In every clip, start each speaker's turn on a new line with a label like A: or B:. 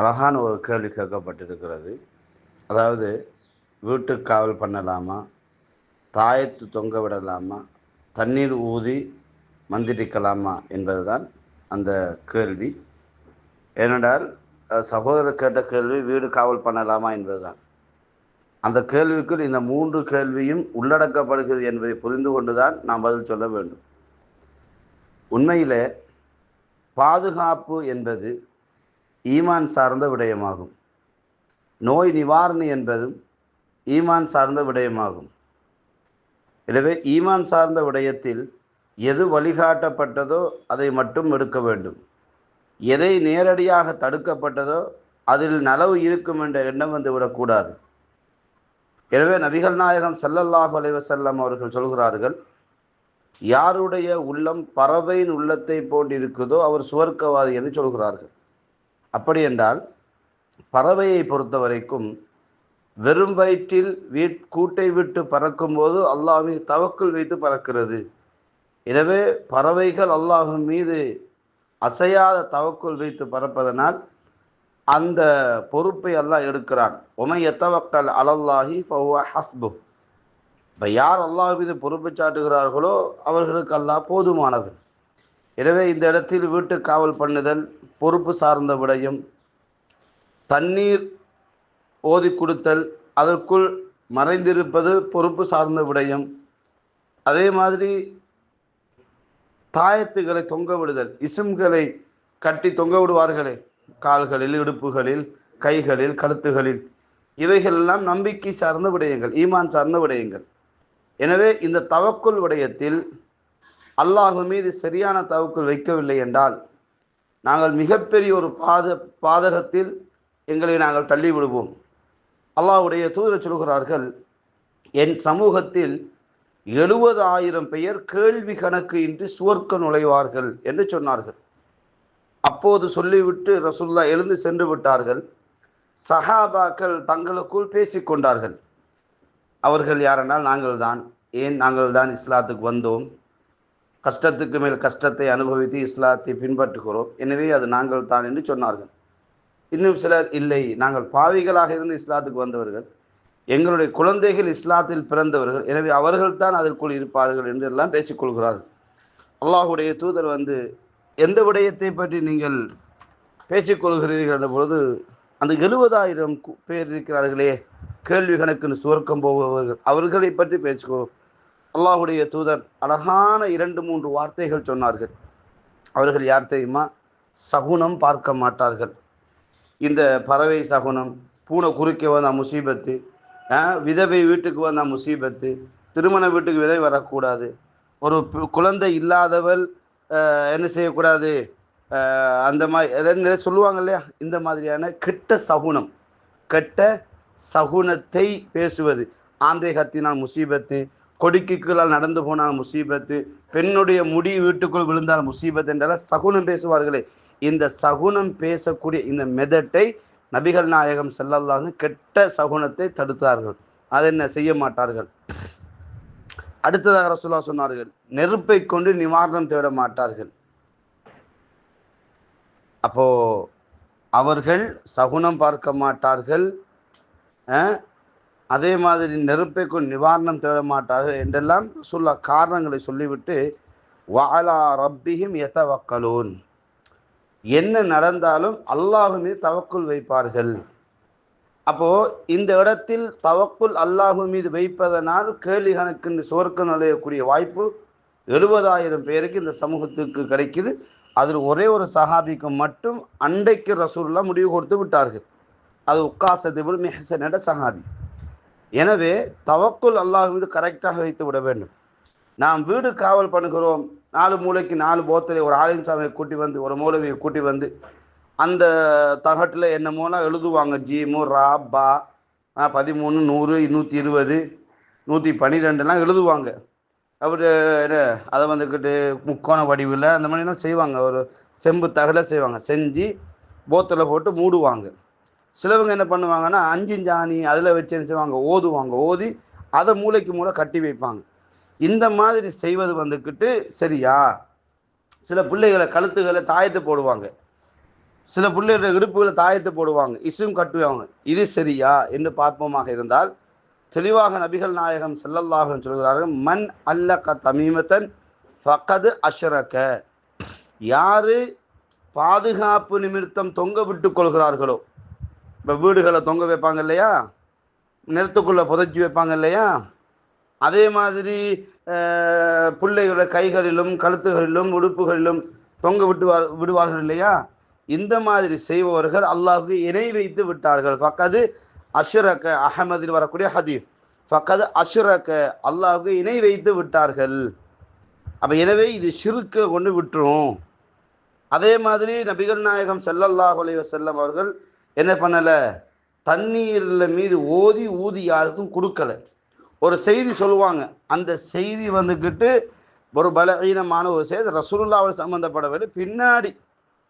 A: அழகான ஒரு கேள்வி கேட்கப்பட்டிருக்கிறது. அதாவது வீட்டுக்கு காவல் பண்ணலாமா? தாயத்து தொங்க விடலாமா? தண்ணீர் ஊதி மந்திரிக்கலாமா? என்பதுதான் அந்த கேள்வி. ஏனென்றால் சகோதரர் கேட்ட கேள்வி வீடு காவல் பண்ணலாமா என்பதுதான். அந்த கேள்விக்குள் இந்த மூன்று கேள்வியும் உள்ளடக்கப்படுகிறது என்பதை புரிந்து கொண்டுதான் நாம் பதில் சொல்ல வேண்டும். உண்மையிலே பாதுகாப்பு என்பது ஈமான் சார்ந்த விடயமாகும். நோய் நிவாரணி என்பதும் ஈமான் சார்ந்த விடயமாகும். எனவே ஈமான் சார்ந்த விடயத்தில் எது வழிகாட்டப்பட்டதோ அதை மட்டும் எடுக்க வேண்டும். எதை நேரடியாக தடுக்கப்பட்டதோ அதில் நலவு இருக்கும் என்ற எண்ணம் வந்து விடக்கூடாது. எனவே நபிகள் நாயகம் சல்லல்லாஹ் அலைவசல்லம் அவர்கள் சொல்கிறார்கள் யாருடைய உள்ளம் பறவையின் உள்ளத்தை போன்றிருக்குதோ அவர் சுவர்க்கவாதி என்று சொல்கிறார்கள். அப்படி என்றால் பறவையை பொறுத்த வரைக்கும் வெறும் வயிற்றில் வீட் கூட்டை விட்டு பறக்கும்போது அல்லாஹின் தவக்குள் வைத்து பறக்கிறது. எனவே பறவைகள் அல்லாஹ்வின் மீது அசையாத தவக்குள் வைத்து பறப்பதனால் அந்த பொறுப்பை அல்லாஹ் எடுக்கிறான். உமை எத்தவக்கல் அலல்லாஹி ஃபஹுவ ஹஸ்பு இப்போ யார் அல்லாஹ் மீது பொறுப்பு சாட்டுகிறார்களோ அவர்களுக்கு அல்லாஹ் போதுமானவன். எனவே இந்த இடத்தில் வீட்டு காவல் பண்ணுதல் பொறுப்பு சார்ந்த விடையும் தண்ணீர் ஓதி கொடுத்தல் அதற்குள் மறைந்திருப்பது பொறுப்பு சார்ந்த விடயம். அதே மாதிரி தாயத்துகளை தொங்க விடுதல் இசும்களை கட்டி தொங்க விடுவார்களே கால்களில் இடுப்புகளில் கைகளில் கழுத்துகளில். இவைகளெல்லாம் நம்பிக்கை சார்ந்த விடயங்கள் ஈமான் சார்ந்த விடயங்கள். எனவே இந்த தவக்குள் விடயத்தில் அல்லாஹ் மீது சரியான தவக்குள் வைக்கவில்லை என்றால் நாங்கள் மிகப்பெரிய ஒரு பாத பாதகத்தில் எங்களை நாங்கள் தள்ளிவிடுவோம். அல்லாஹுடைய அல்லாஹ்வுடைய தூதர் சொல்கிறார்கள் என் சமூகத்தில் எழுபது ஆயிரம் பெயர் கேள்வி கணக்கு இன்றி சுவர்க்க நுழைவார்கள் என்று சொன்னார்கள். அப்போது சொல்லிவிட்டு ரசுல்லா எழுந்து சென்று விட்டார்கள். சஹாபாக்கள் தங்களுக்குள் பேசிக்கொண்டார்கள் அவர்கள் யாரென்றால் நாங்கள் தான் ஏன் நாங்கள் தான் இஸ்லாத்துக்கு வந்தோம்? கஷ்டத்துக்கு மேல் கஷ்டத்தை அனுபவித்து இஸ்லாத்தை பின்பற்றுகிறோம். எனவே அது நாங்கள் தான் என்று சொன்னார்கள். இன்னும் சிலர் இல்லை. நாங்கள் பாவிகளாக இருந்து இஸ்லாத்துக்கு வந்தவர்கள். எங்களுடைய குழந்தைகள் இஸ்லாத்தில் பிறந்தவர்கள். எனவே அவர்கள்தான் அதற்குள் இருப்பார்கள் என்று எல்லாம் பேசிக்கொள்கிறார்கள் அல்லாஹுடைய தூதர் வந்து எந்த விடயத்தை பற்றி நீங்கள் பேசிக்கொள்கிறீர்கள் என்ற பொழுது அந்த எழுபதாயிரம் பேர் இருக்கிறார்களே கேள்வி கணக்குன்னு சுவர்க்கம் போபவர்கள். அவர்களை பற்றி பேசுகிறோம் அல்லாஹுடைய தூதர் அழகான இரண்டு மூன்று வார்த்தைகள் சொன்னார்கள். அவர்கள் யார் தெரியுமா? சகுனம் பார்க்க மாட்டார்கள். இந்த பறவை சகுனம் பூனை குறுக்கே வந்த முசீபத்து விதவை வீட்டுக்கு வந்த முசீபத்து திருமண வீட்டுக்கு விதை வரக்கூடாது. ஒரு குழந்தை இல்லாதவள் என்ன செய்யக்கூடாது? அந்த மாதிரி நிறைய சொல்லுவாங்க இல்லையா? இந்த மாதிரியான கெட்ட சகுனம் கெட்ட சகுனத்தை பேசுவது. ஆந்தை கத்தினால் முசீபத்து கொடிக்கு கீழால் நடந்து போனால் முசீபத்து பெண்ணுடைய முடி வீட்டுக்குள் விழுந்தால் முசீபத் என்றால் சகுனம் பேசுவார்களே. இந்த சகுனம் பேசக்கூடிய இந்த மெதட்டை நபிகள் நாயகம் செல்லல்லாங்க கெட்ட சகுனத்தை தடுத்தார்கள். அதை என்ன செய்ய மாட்டார்கள்? அடுத்ததாக ரசுல்லா சொன்னார்கள் நெருப்பை கொண்டு நிவாரணம் தேட மாட்டார்கள். அப்போ அவர்கள் சகுனம் பார்க்க மாட்டார்கள். அதே மாதிரி நெருப்பை கொண்டு நிவாரணம் தேட மாட்டார்கள் என்றெல்லாம் சொல்ல காரணங்களை சொல்லிவிட்டு வாலா ரப்பியும் எத்தவக்கலூன் என்ன நடந்தாலும் அல்லாஹு மீது தவக்குள் வைப்பார்கள். அப்போ இந்த இடத்தில் தவக்குள் அல்லாஹு மீது வைப்பதனால் கேள்வி கணக்கு சுவர்க்கம் நுழையக்கூடிய வாய்ப்பு எழுபதாயிரம் பேருக்கு இந்த சமூகத்துக்கு கிடைக்குது. அதில் ஒரே ஒரு சஹாபிக்கு மட்டும் அண்டைக்கு ரசூல்லா முடிவு கொடுத்து விட்டார்கள். அது உக்காசத்து மெஹசனட சஹாபி. எனவே தவக்குல் அல்லாஹ் மீது கரெக்டாக வைத்து விட வேண்டும். நாம் வீடு காவல் பண்ணுகிறோம். நாலு மூலைக்கு நாலு போத்தலை ஒரு ஆலிம் சாமியை கூட்டி வந்து ஒரு மூலவியை கூட்டி வந்து அந்த தகட்டில் என்னமோலாம் எழுதுவாங்க ஜீமு ரா பா ஆ, பதிமூணு நூறு நூற்றி இருபது நூற்றி பன்னிரெண்டுலாம் எழுதுவாங்க. அவர் என்ன அதை வந்துக்கிட்டு முக்கோண வடிவில் அந்த மாதிரிலாம் செய்வாங்க. ஒரு செம்பு தகட செய்வாங்க. செஞ்சு போத்தில் போட்டு மூடுவாங்க. சிலவங்க என்ன பண்ணுவாங்கன்னா அஞ்சிஞ்சாணி அதில் வச்சு என்ன செய்வாங்க? ஓதுவாங்க. ஓதி அதை மூளைக்கு மூளை கட்டி வைப்பாங்க. இந்த மாதிரி செய்வது வந்துக்கிட்டு சரியா? சில பிள்ளைகளை கழுத்துகளை தாயத்து போடுவாங்க. சில பிள்ளைகளோட இடுப்புகளை தாயத்தை போடுவாங்க. இசும் கட்டுவாங்க. இது சரியா? என்று பார்ப்போமாக இருந்தால் தெளிவாக நபிகள் நாயகம் செல்லல்லாக சொல்கிறார்கள் மன் அல்லக தமீமத்தன் ஃபக்கது அஷ்ரக. யாரு பாதுகாப்பு நிமித்தம் தொங்க விட்டு கொள்கிறார்களோ இப்போ வீடுகளை தொங்க வைப்பாங்க இல்லையா? நிலத்துக்குள்ளே புதைச்சி வைப்பாங்க இல்லையா? அதே மாதிரி பிள்ளைகளோட கைகளிலும் கழுத்துகளிலும் உடுப்புகளிலும் தொங்க விட்டு விடுவார்கள் இல்லையா? இந்த மாதிரி செய்பவர்கள் அல்லாஹுக்கு இணை வைத்து விட்டார்கள். பக்கது அஷ்ரக அஹமதில் வரக்கூடிய ஹதீஸ். பக்கது அஷ்ரக அல்லாஹுக்கு இணை வைத்து விட்டார்கள். அப்போ எனவே இது ஷிருக்கு கொண்டு விட்டுரும். அதே மாதிரி நபிகள் நாயகம் செல்லல்லாஹ் அலைஹி அவர்கள் என்ன பண்ணலை? தண்ணீரில் மீது ஓதி ஊதி யாருக்கும் கொடுக்கல. ஒரு செய்தி சொல்லுவாங்க. அந்த செய்தி வந்துக்கிட்டு ஒரு பலவீனமான ஒரு செய்தி. ரசூலுல்லாவோட சம்மந்தப்படவில்லை பின்னாடி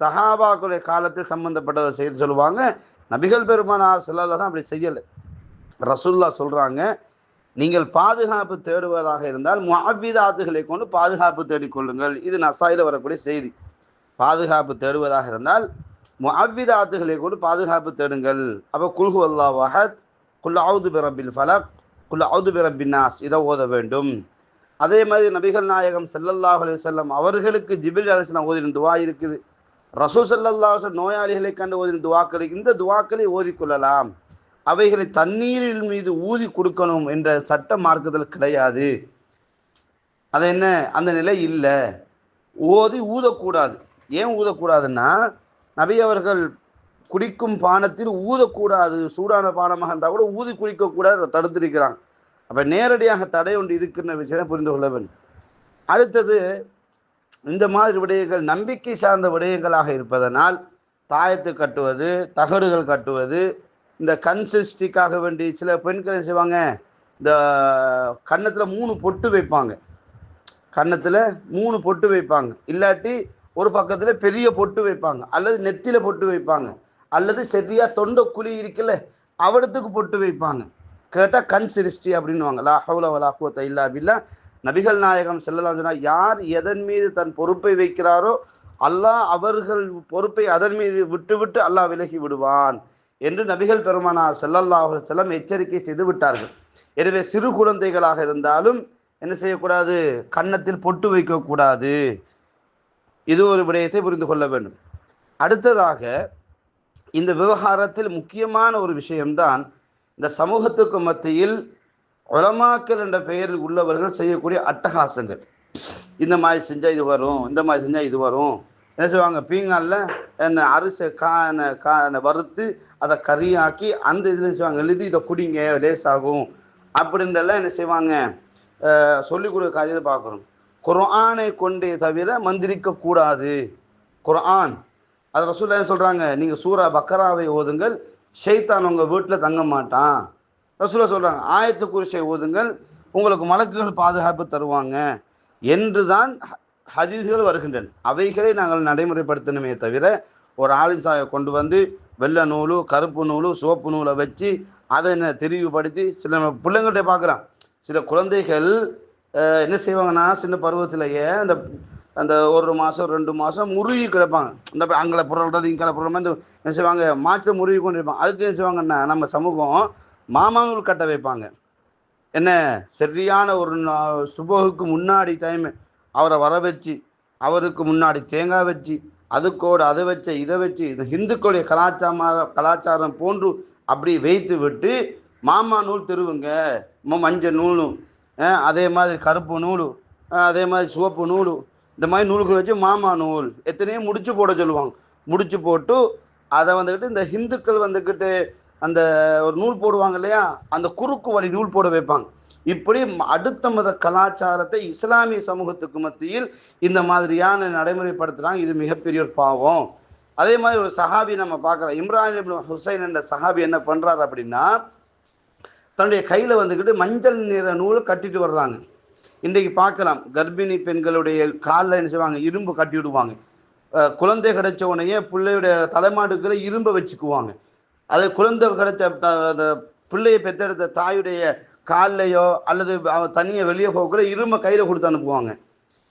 A: சஹாபாக்களுடைய காலத்தில் சம்மந்தப்பட்ட ஒரு செய்தி சொல்லுவாங்க. நபிகள் பெருமானார் செல்லாதான் அப்படி செய்யலை. ரசூல்லா சொல்கிறாங்க நீங்கள் பாதுகாப்பு தேடுவதாக இருந்தால் மாவிதாத்துகளை கொண்டு பாதுகாப்பு தேடிக்கொள்ளுங்கள் இது நசாயில் வரக்கூடிய செய்தி. பாதுகாப்பு தேடுவதாக இருந்தால் முஅவ்விதாத்துகளை கொண்டு பாதுகாப்பு தேடுங்கள். அப்போ குல்ஹு அல்லா வஹத் குல் அவுது பிரபில் ஃபலக் குல் அவுது பிரபின் நாஸ் இதை ஓத வேண்டும். அதே மாதிரி நபிகள் நாயகம் செல்லல்லாஹ் அலி செல்லம் அவர்களுக்கு ஜிபில் அலிஸ்லாம் ஓதின துவா இருக்குது. ரசூ செல்லல்லாஹ் அலைஹி நோயாளிகளை கண்டு ஓதின துவாக்களை இந்த துவாக்களை ஓதிக்கொள்ளலாம் அவைகளை தண்ணீரில் மீது ஊதி கொடுக்கணும் என்ற சட்ட மார்க்கத்தில் கிடையாது. அது என்ன? அந்த நிலை இல்லை. ஓதி ஊதக்கூடாது. ஏன் ஊதக்கூடாதுன்னா நபி அவர்கள் குடிக்கும் பானத்தில் ஊதக்கூடாது. சூடான பானமாக இருந்தால் கூட ஊதி குடிக்கக்கூடாது தடுத்திருக்கிறாங்க. அப்போ நேரடியாக தடை ஒன்று இருக்கின்ற விஷயத்தை புரிந்து கொள்ள வேண்டும். அடுத்தது இந்த மாதிரி விடயங்கள் நம்பிக்கை சார்ந்த விடயங்களாக இருப்பதனால் தாயத்து கட்டுவது தகடுகள் கட்டுவது இந்த கண் சிருஷ்டிக்காக வேண்டி சில பெண்கள் செய்வாங்க இந்த கன்னத்தில் மூணு பொட்டு வைப்பாங்க. கன்னத்தில் மூணு பொட்டு வைப்பாங்க. இல்லாட்டி ஒரு பக்கத்தில் பெரிய பொட்டு வைப்பாங்க அல்லது நெத்தியில் பொட்டு வைப்பாங்க அல்லது செவ்வியாக தொண்டை குழி இருக்குல்ல அவடத்துக்கு பொட்டு வைப்பாங்க. கேட்டால் கண் சிருஷ்டி அப்படின்னுவாங்க. லா ஹவுல வலா குவத்த இல்லா பில்லா. நபிகள் நாயகம் செல்லலாம் சொன்னால் யார் எதன் மீது தன் பொறுப்பை வைக்கிறாரோ அல்லாஹ் அவர்கள் பொறுப்பை அதன் மீது விட்டு விட்டு அல்லாஹ் விலகி விடுவான் என்று நபிகள் பெருமானார் செல்லல்லாஹு செல்லம் எச்சரிக்கை செய்து விட்டார்கள். எனவே சிறு குழந்தைகளாக இருந்தாலும் என்ன செய்யக்கூடாது? கன்னத்தில் பொட்டு வைக்கக்கூடாது. இது ஒரு விடயத்தை புரிந்து கொள்ள வேண்டும். அடுத்ததாக இந்த விவகாரத்தில் முக்கியமான ஒரு விஷயம்தான் இந்த சமூகத்துக்கு மத்தியில் உலமாக்கல் என்ற பெயரில் உள்ளவர்கள் செய்யக்கூடிய அட்டகாசங்கள். இந்த மாதிரி செஞ்சால் இது வரும் இந்த மாதிரி செஞ்சால் இது வரும். என்ன செய்வாங்க? பீங்காலில் என்ன அரிசை கா என்ன கா என்ன வறுத்து அதை கறியாக்கி அந்த இதில் செய்வாங்க? எழுதி இதை குடிங்க லேசாகும். அப்படின்றலாம் என்ன செய்வாங்க? சொல்லிக் கொடுக்க காரியத்தை பார்க்குறோம் குர்ஆனை கொண்டே தவிர மந்திரிக்க கூடாது. குர்ஆன். அது ரசூல்லா என்ன சொல்கிறாங்க நீங்கள் சூரா பக்கராவை ஓதுங்கள். ஷைத்தான் உங்கள் வீட்டில் தங்க மாட்டான். ரசூலா சொல்கிறாங்க ஆயத்து குறிச்சை ஓதுங்கள். உங்களுக்கு மலக்குகள் பாதுகாப்பு தருவாங்க. என்று தான் ஹதீஸ்கள் வருகின்றன. அவைகளை நாங்கள் நடைமுறைப்படுத்தணுமே தவிர ஒரு ஆலிசாயை கொண்டு வந்து வெள்ளை நூலு கருப்பு நூலு சிவப்பு நூலை வச்சு அதை என்ன தெரிவுபடுத்தி சில நம்ம பிள்ளைங்கள்ட்ட பார்க்குறான் சில குழந்தைகள் என்ன செய்வாங்கன்னா சின்ன பருவத்திலேயே அந்த அந்த ஒரு மாதம் ரெண்டு மாதம் முருகி கிடப்பாங்க. இந்த அங்கே புரள்றது இங்கே புரளமா இந்த என்ன செய்வாங்க மாச்சை முருகி கொண்டு இருப்பாங்க அதுக்கு என்ன செய்வாங்கன்னா நம்ம சமூகம் மாமாங்கூல் கட்ட வைப்பாங்க. என்ன? சரியான ஒரு நா- சுபகுக்கு முன்னாடி டைம் அவரை வர வச்சு அவருக்கு முன்னாடி தேங்காய் வச்சு அதுக்கோடு அதை வச்சு இதை வச்சு இந்த ஹிந்துக்களுடைய கலாச்சார கலாச்சாரம் போன்று அப்படி வைத்து விட்டு மாமா நூல் தெருவுங்க மஞ்சள் நூலும் அதே மாதிரி கருப்பு நூலு அதே மாதிரி சிவப்பு நூலு இந்த மாதிரி நூல்கள் வச்சு மாமா நூல் எத்தனையோ முடிச்சு போட சொல்லுவாங்க. முடிச்சு போட்டு அதை வந்துக்கிட்டு இந்த ஹிந்துக்கள் வந்துக்கிட்டு அந்த ஒரு நூல் போடுவாங்க இல்லையா? அந்த குறுக்கு வழி நூல் போட வைப்பாங்க. இப்படி அடுத்த மத கலாச்சாரத்தை இஸ்லாமிய சமூகத்துக்கு மத்தியில் இந்த மாதிரியான நடைமுறைப்படுத்துறாங்க. இது மிகப்பெரிய ஒரு பாவம். அதே மாதிரி ஒரு சஹாபி நம்ம பார்க்குறோம் இம்ரான் ஹுசைன் என்ற சஹாபி என்ன பண்ணுறாரு அப்படின்னா தன்னுடைய கையில் வந்துக்கிட்டு மஞ்சள் நிற நூல் கட்டிட்டு வர்றாங்க. இன்றைக்கு பார்க்கலாம். கர்ப்பிணி பெண்களுடைய காலில் என்ன செய்வாங்க? இரும்பு கட்டி விடுவாங்க. குழந்தை கிடைச்ச உடனே பிள்ளையுடைய தலைமாட்டுக்குள்ள இரும்பை வச்சுக்குவாங்க. அது குழந்தை கிடைச்ச த- அந்த பிள்ளையை பெற்றெடுத்த தாயுடைய கால்லையோ அல்லது தனியை வெளியே போகக்குள்ள இரும்பை கையில் கொடுத்து அனுப்புவாங்க.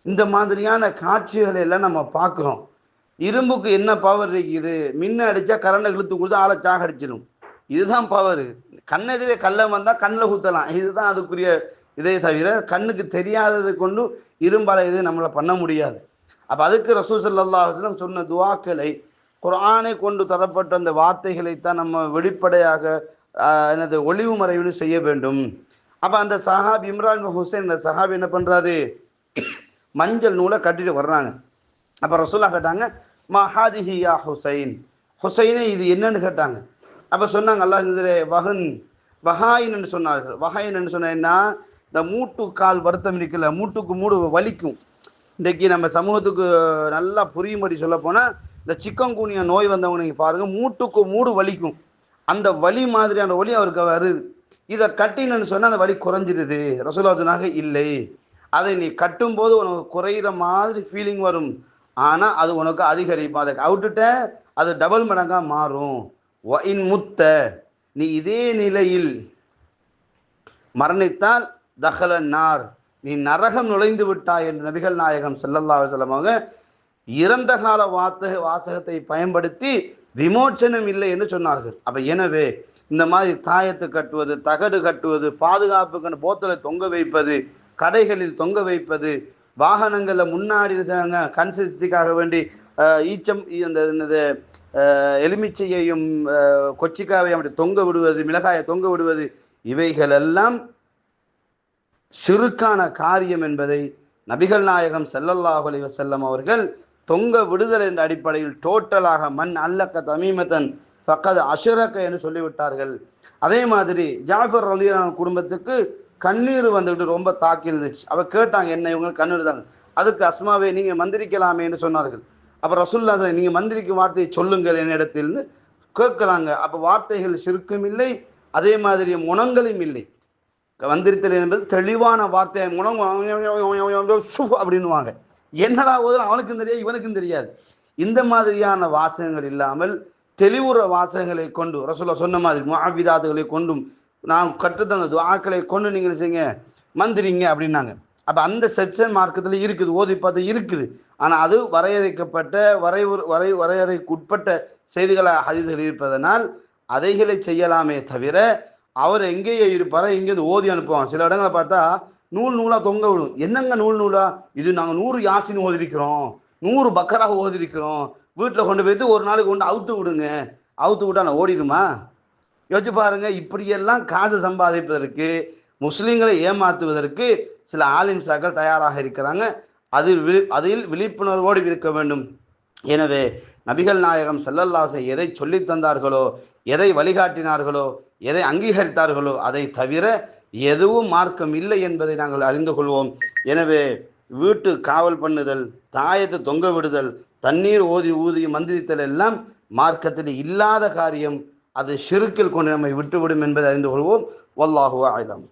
A: இந்த மாதிரியான காட்சிகளை எல்லாம் நம்ம பார்க்குறோம். இரும்புக்கு என்ன பவர் இருக்குது? மின்ன அடித்தா கரண்டை இழுத்து கொடுத்து ஆளை சாக அடிச்சிடும் இதுதான் பவர் கண்ணெதிரே கள்ளம் வந்தால் கண்ணில் குத்தலாம். இதுதான் அதுக்குரிய இதே தவிர கண்ணுக்கு தெரியாதது கொண்டு இரும்பால இது நம்மளை பண்ண முடியாது. அப்போ அதுக்கு ரசூல் ஸல்லல்லாஹு சொன்ன துவாக்களை குரானை கொண்டு தரப்பட்ட அந்த வார்த்தைகளைத்தான் நம்ம வெளிப்படையாக எனது ஒளிவு மறைவு செய்ய வேண்டும். அப்போ அந்த சஹாப் இம்ரான் ஹுசைன் அந்த சஹாப் என்ன பண்ணுறாரு மஞ்சள் நூலை கட்டிட்டு வர்றாங்க. அப்போ ரசூலா கேட்டாங்க மஹாதிஹியா ஹுசைன்? ஹுசைனே இது என்னன்னு கேட்டாங்க. அப்போ சொன்னாங்க அல்லாஹ் இதில் வகன் வஹாயின்னு சொன்னார்கள். வஹாயின்னு சொன்னேன்னா இந்த மூட்டு கால் வருத்தம் இருக்குல்ல மூட்டுக்கு மூடு வலிக்கும். இன்றைக்கு நம்ம சமூகத்துக்கு நல்லா புரியும்படி சொல்ல போனால் இந்த சிக்கன்குனியா நோய் வந்தவங்க நீங்கள் பாருங்கள் மூட்டுக்கு மூடு வலிக்கும். அந்த வலி மாதிரியான வலி அவருக்கு வருது இதை கட்டினன்னு சொன்னால் அந்த வலி குறைஞ்சிடுது. ரசூலாஜனாக இல்லை. அதை நீ கட்டும்போது உனக்கு குறையிற மாதிரி ஃபீலிங் வரும். ஆனால் அது உனக்கு அதிகரிக்கும். அதை அவுட்டுட்ட அது டபுள் மடங்காக மாறும். இன் முத்த நீ இதே நிலையில் மரணித்தால் தஹல நார். நீ நரகம் நுழைந்து விட்டாய் என்று நபிகள் நாயகம் செல்லல்லா செல்லமாக இறந்த கால வாத்தக வாசகத்தை பயன்படுத்தி விமோச்சனம் இல்லை என்று சொன்னார்கள். அப்போ எனவே இந்த மாதிரி தாயத்து கட்டுவது தகடு கட்டுவது பாதுகாப்புக்கான போத்தலை தொங்க வைப்பது கடைகளில் தொங்க வைப்பது வாகனங்களில் முன்னாடி கன்சிஸ்டிக்காக வேண்டி ஈச்சம் அந்த என்னது எலுமிச்சையையும் கொச்சிக்காவையும் அப்படி தொங்க விடுவது மிளகாயை தொங்க விடுவது இவைகளெல்லாம் சிறுக்கான காரியம் என்பதை நபிகள் நாயகம் செல்லல்லாஹு அலி வசல்லம் அவர்கள் தொங்க விடுதல் என்ற அடிப்படையில் டோட்டலாக மண் அல்லக்க தமீமத்தன் ஃபக்கத் அஷரக்க என்று சொல்லிவிட்டார்கள். அதே மாதிரி ஜாஃபர் அலியான குடும்பத்துக்கு கண்ணீர் வந்துட்டு ரொம்ப தாக்கி இருந்துச்சு அவ கேட்டாங்க என்ன இவங்க கண்ணீர் தாங்க. அதுக்கு அஸ்மாவை நீங்கள் மந்திரிக்கலாமே என்று சொன்னார்கள். அப்போ ரசுல்லா நீங்கள் மந்திரிக்கு வார்த்தையை சொல்லுங்கள் என்னிடத்தில்னு கேட்கலாங்க. அப்போ வார்த்தைகள் சிறுக்கும் இல்லை அதே மாதிரி முனங்களும் இல்லை. வந்திருத்தல் என்பது தெளிவான வார்த்தை முனம் அப்படின்னுவாங்க. என்னடா ஓதும் அவனுக்கும் தெரியாது இவனுக்கும் தெரியாது. இந்த மாதிரியான வாசகங்கள் இல்லாமல் தெளிவுற வாசகங்களை கொண்டு ரசூலா சொன்ன மாதிரி மாவிதாதுகளை கொண்டும் நான் கற்றுத்தந்த துவாக்களை கொண்டு நீங்கள் செய்யுங்க? மந்திரிங்க அப்படின்னாங்க. அப்போ அந்த செக்ஷன் மார்க்கத்தில் இருக்குது ஓதி பார்த்து இருக்குது. ஆனால் அது வரையறைக்கப்பட்ட வரைவு வரை வரையறைக்குட்பட்ட செய்திகளை ஹதீஸ்கள் இருப்பதனால் அதைகளை செய்யலாமே தவிர அவர் எங்கேயோ இருப்பாரோ இங்கேருந்து ஓதி அனுப்புவாங்க சில இடங்களை பார்த்தா நூல் நூலாக தொங்க விடும். என்னங்க நூல் நூலா? இது நாங்கள் நூறு யாசின்னு ஓதிருக்கிறோம். நூறு பக்கராக ஓதிருக்கிறோம். வீட்டில் கொண்டு போயிட்டு ஒரு நாளைக்கு கொண்டு அவுத்து விடுங்க. அவுத்து விட்டா நான் ஓடிடுமா? யோசிச்சு பாருங்க இப்படியெல்லாம் காசு சம்பாதிப்பதற்கு முஸ்லீம்களை ஏமாத்துவதற்கு சில ஆலிம்சாக்கள் தயாராக இருக்கிறாங்க. அதில் விழி அதில் விழிப்புணர்வோடு இருக்க வேண்டும் எனவே நபிகள் நாயகம் செல்லல்லாசை எதை சொல்லித் தந்தார்களோ எதை வழிகாட்டினார்களோ எதை அங்கீகரித்தார்களோ அதை தவிர எதுவும் மார்க்கம் இல்லை என்பதை நாங்கள் அறிந்து கொள்வோம் எனவே வீட்டு காவல் பண்ணுதல் தாயத்தை தொங்க விடுதல் தண்ணீர் ஓதி ஊதி மந்திரித்தல் எல்லாம் மார்க்கத்தில் இல்லாத காரியம் அது சிறுக்கில் கொண்டு நம்மை விட்டுவிடும் என்பதை அறிந்து கொள்வோம் வல்லாஹு ஆயுதம்